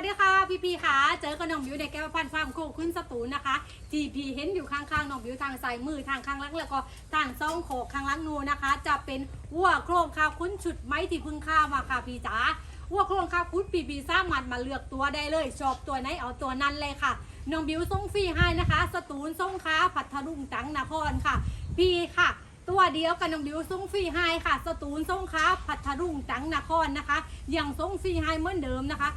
วัสดีค่ะพี่พีค่ะ เจอกับน้องบิวในแก้วพันธุ์ฟาร์มโคกขึ้นสตูลนะคะ GP เห็นอยู่ข้างๆน้องบิวทางซ้ายมือทางข้างหลังแล้วก็ทางซ่องโขกข้างหลังนูนะคะ จะเป็นวัวโครงข้าวคุ้นชุดไม้ที่พึ่งข้ามาค่ะพี่จ๋าวัวโครงข้าวคุ้นปีปีสามารถมาเลือกตัวได้เลย ชอบตัวไหนเอาตัวนั้นเลยค่ะน้องบิวส่งฟรีให้นะคะ สตูลส่งค้าพัทลุงจังนครค่ะ พี่ค่ะ ตัวเดียวกับน้องบิวส่งฟรีให้ค่ะ สตูลส่งค้าพัทลุงจังนครนะคะยังส่งฟรีให้เหมือนเดิมนะคะ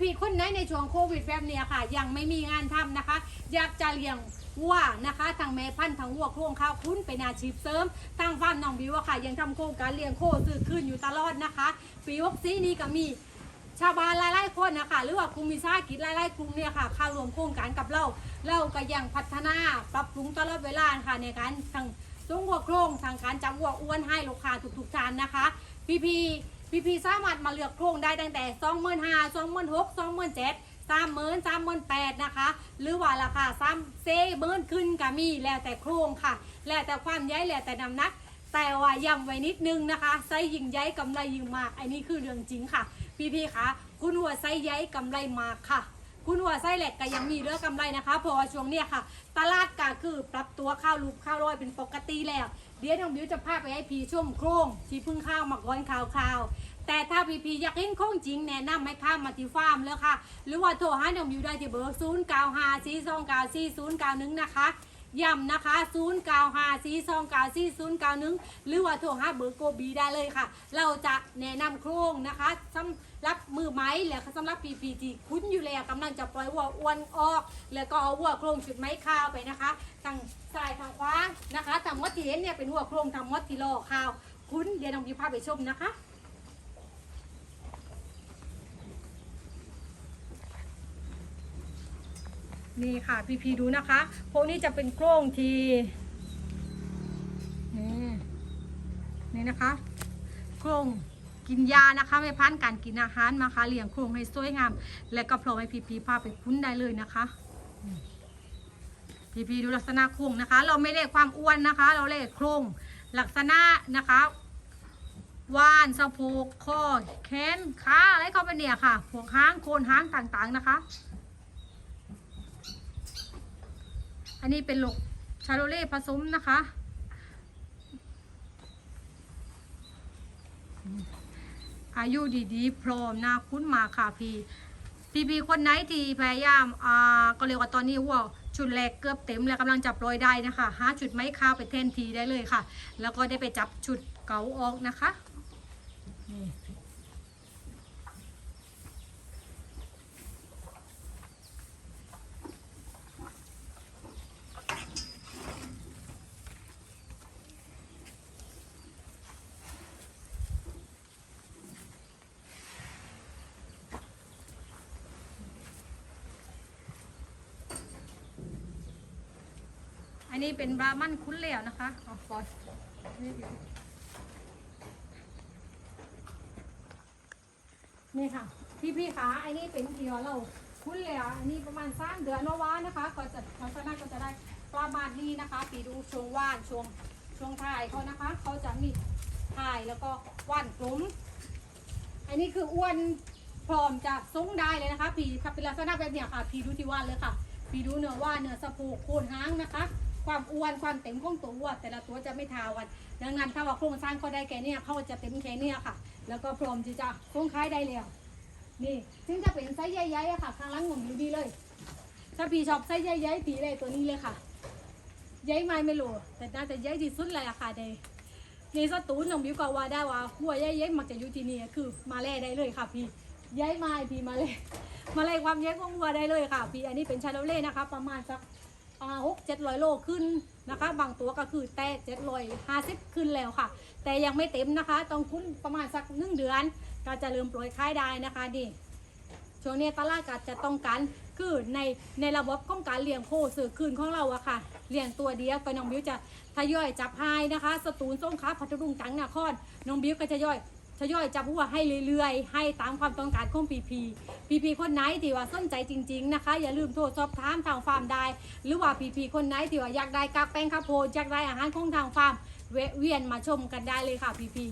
พี่ๆคนไหนในช่วงโควิดแบบเนี้ยค่ะ ยังไม่มีงานทำนะคะ อยากจะเลี้ยงวัวนะคะทางแม่พันธุ์ทางวัวโครงข้าวคุ้นเป็นอาชีพเสริมทางฟาร์มน้องบิวอะค่ะ ยังทำโครงการเลี้ยงโคซื้อขึ้นอยู่ตลอดนะคะปีวกซีนี้ก็มีชาวบ้านหลายๆคนนะคะหรือว่ากลุ่มวิสาหกิจหลายๆกลุ่มเนี่ยค่ะเข้ารวมโครงการกับเรา เราก็ยังพัฒนาปรับปรุงตลอดเวลาค่ะในการทาง สงวัวโครงทางการจับวัวอ้วนให้ลูกค้าทุกๆจานนะคะ พี่พีพี่พีสามารถมาเลือกโครงได้ตั้งแต่สองหมื่นห้าสองหมื่นหกสองหมื่นเจ็ดสามหมื่นสามหมื่นแปดนะคะ หรือว่าราคาสามเซเบิร์นขึ้นก็มีแล้วแต่โครงค่ะ แล้วแต่ความใหญ่แล้วแต่น้ำหนัก แต่ว่าย้ำไว้นิดนึงนะคะไซยิงใหญ่กำไรยิงมาก อันนี้คือเรื่องจริงค่ะ พี่พี่คะคุณหัวไซส์ใหญ่กำไรมากค่ะ คุณหัวไส้เหล็กก็ยังมีเรื่องกำไรนะคะเพราะช่วงเนี้ยค่ะ ตลาดก็คือปรับตัวข้าวลูกข้าวร้อยเป็นปกติแล้ว เดี๋ยวน้องบิวจะพาไปให้พีชมโครงที่พึ่งข้าวมาก้อนข้าวข้าวๆแต่ถ้าพีพีอยากเห็นโครงจริงแนะนำให้ข้ามมาที่ฟาร์มแล้วค่ะ หรือว่าโทรหาน้องบิวได้ที่เบอร์ ศูนย์เก้าห้าสี่สองเก้าสี่ศูนย์เก้าหนึ่งนะคะย้ำนะคะ0 9 5 4 2 9 4 0 9 1หรือว่าโทรหาเบอร์โกบีได้เลยค่ะ เราจะแนะนำโครงนะคะสำหรับมือไม้แล้วสำหรับ PPT คุ้นอยู่แล้วกำลังจะปล่อยวัวอ้วนออก แล้วก็เอาวัวโครงชุดไม้ข้าวไปนะคะทางซ้ายทางขวานะคะทางมดที่เห็นเนี่ยเป็นวัวโครงทางมดที่ล่อข้าว คุ้นเดี๋ยวน้องพิพาไปชมนะคะ นี่ค่ะพีพีดูนะคะ พวกนี้จะเป็นโครงทีนี่นี่นะคะ โครงกินยานะคะไม่พันการกินอาหารมาคะเลี้ยงโครงให้สวยงาม และก็พร้อมให้พีพีพาไปคุ้นได้เลยนะคะพีพีดูลักษณะโครงนะคะ เราไม่เลขความอ้วนนะคะ เราเลขโครงลักษณะนะคะว่านสะโพกคอแขนขาอะไรเขาไปเนี่ยค่ะพวกหางโคนหางต่างๆนะคะ อันนี้เป็นหลกชาโรเล่ผสมนะคะ อายุดีๆ พร้อมนะคุ้นมาค่ะพี่พี่พีคนไหนที่พยายามอ่าก็เรียกว่าตอนนี้ว่าชุดแรกเกือบเต็มแล้วกำลังจับรอยได้นะคะหาชุดไม้ข้าวไปเทนทีได้เลยค่ะ แล้วก็ได้ไปจับชุดเก๋าออกนะคะนี่ นนี้เป็นบรามันคุ้นเหลวนะคะอ๋อปอยนี่นี่ค่ะ พี่พี่ขาอันนี้เป็นเดียวเราคุ้นเหลวอันนี้ประมาณสามเดือนเนอวานะคะ ก็จะลักษณะก็จะได้ประมาณนี้นะคะ ปีดูช่วงว่านช่วงช่วงถ่ายเขานะคะ เขาจะมีถ่ายแล้วก็ว่านกลุ้มอันนี้คืออ้วนพร้อมจะซุ้งได้เลยนะคะ ปีถ้าเป็นลักษณะแบบเนี้ยค่ะพีดูที่ว่านเลยค่ะพีดูเนื้อว่านเนื้อสะโพกโคนหางนะคะ ความอ้วนความเต็มของตัววัวแต่ละตัวจะไม่เทากันดังนั้นถ้าว่าโครงสร้างเขาได้แค่เนี้ยเขาจะเต็มแค่เนี้ยค่ะ แล้วก็พร้อมที่จะโค้งคล้ายได้แล้วนี่ซึ่งจะเป็นไซส์ใหญ่ๆอะค่ะข้างล่างหนุ่มอยู่ดีเลย ถ้าพี่ชอบไซส์ใหญ่ๆปีเลยตัวนี้เลยค่ะใหญ่ไหมไม่รู้แต่น่าจะใหญ่ที่สุดเลยอะค่ะในในสตูนของบิวก็ว่าได้ว่าหัวใหญ่ๆมักจะอยู่ที่นี่คือ มาแล่ได้เลยค่ะพี่ใหญ่ไหมพี่มาแล่มาแล่ความใหญ่ของวัวได้เลยค่ะพี่อันนี้เป็นชาโลเล่นะคะ ประมาณสัก หกเจ็ดร้อยโลขึ้นนะคะ บางตัวก็คือแต่เจ็ดร้อยห้าสิบขึ้นแล้วค่ะ แต่ยังไม่เต็มนะคะ ต้องคุ้นประมาณสักหนึ่งเดือน ก็จะเริ่มปล่อยขายได้นะคะดิช่วงนี้ตลาดก็จะต้องการคือในในระบบของการเลี้ยงโคสื่อคืนของเราอะค่ะเลี้ยงตัวเดียวก็น้องบิวจะทยอยจับให้นะคะ สตูลส้งค้าพัทลุงจังนครน้องบิวก็จะย่อย ทยอยจับหัวให้เรื่อยๆ ให้ตามความต้องการของพีพีพีพีคนไหนที่ว่าสนใจจริงๆนะคะ อย่าลืมโทรสอบถามทางฟาร์มได้ หรือว่าพีพีคนไหนที่ว่าอยากได้กากแป้งข้าวโพดอยากได้อาหารของทางฟาร์มแวะเวียนมาชมกันได้เลยค่ะพีพี